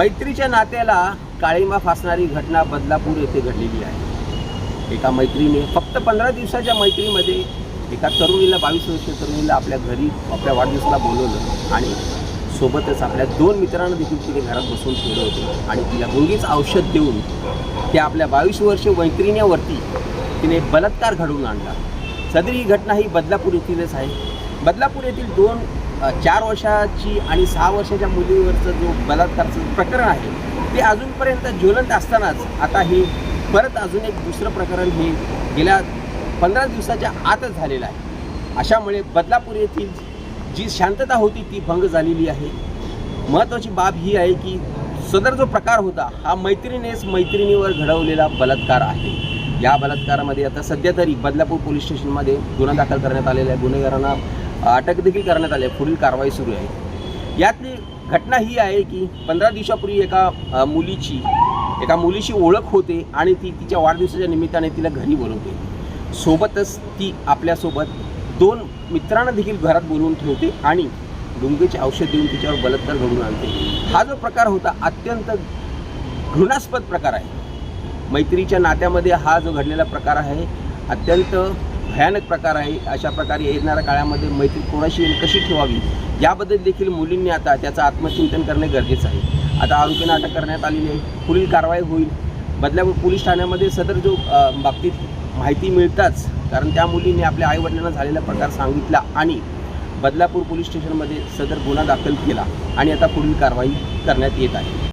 मैत्रीच्या नात्याला काळीमा फासणारी घटना बदलापूर येथे घडलेली आहे. एका मैत्रीने फक्त पंधरा दिवसाच्या मैत्रीमध्ये एका तरुणीला बावीस वर्षीय तरुणीला आपल्या घरी आपल्या वाढदिवसाला बोलवलं आणि सोबतच आपल्या दोन मित्रांना देखील तिने घरात बसून ठेवलं होतं. आणि तिला गुंगीच औषध देऊन त्या आपल्या बावीस वर्ष मैत्रिण्यावरती तिने बलात्कार घडवून आणला. सदरी ही घटना ही बदलापूर येथीलच आहे. बदलापूर येथील दोन चार वर्षाची आणि सहा वर्षाच्या मुलीवरचं जो बलात्कारचं प्रकरण आहे ते अजूनपर्यंत ज्वलंत असतानाच आता हे परत अजून एक दुसरं प्रकरण हे गेल्या पंधरा दिवसाच्या आतच झालेलं आहे. अशामुळे बदलापूर येथील जी शांतता होती ती भंग झालेली आहे. महत्त्वाची बाब ही आहे की सदर जो प्रकार होता हा मैत्रिणीनेच मैत्रिणीवर घडवलेला बलात्कार आहे. या बलात्कारामध्ये आता सध्या तरी बदलापूर पोलीस स्टेशनमध्ये गुन्हा दाखल करण्यात आलेला आहे. गुन्हेगारांना अटक देखील करण्यात आली आहे. पुढील कारवाई सुरू आहे. यातली घटना ही आहे की पंधरा दिवसापूर्वी एका मुलीची एका मुलीशी ओळख होते आणि ती तिच्या वाढदिवसाच्या निमित्ताने तिला घरी बोलवते. सोबतच ती आपल्यासोबत दोन मित्रांना देखील घरात बोलवून ठेवते आणि डुंगेचे औषध देऊन तिच्यावर बलात्कार घडवून आणते. हा जो प्रकार होता अत्यंत घृणास्पद प्रकार आहे. मैत्रीच्या नात्यामध्ये हा जो घडलेला प्रकार आहे अत्यंत भयानक प्रकार आहे. अशा प्रकारे येणाऱ्या काळामध्ये मैत्री कोणाशी कशी ठेवावी याबद्दल देखील मुलींनी आता त्याचं आत्मचिंतन करणे गरजेचं आहे. आता आरोपींना अटक करण्यात आलेली आहे. पुढील कारवाई होईल. बदलापूर पोलीस ठाण्यामध्ये सदर जो बाबतीत माहिती मिळताच कारण त्या मुलीने आपल्या आईवडिलांना झालेला प्रकार सांगितला आणि बदलापूर पोलीस स्टेशनमध्ये सदर गुन्हा दाखल केला आणि आता पुढील कारवाई करण्यात येत आहे.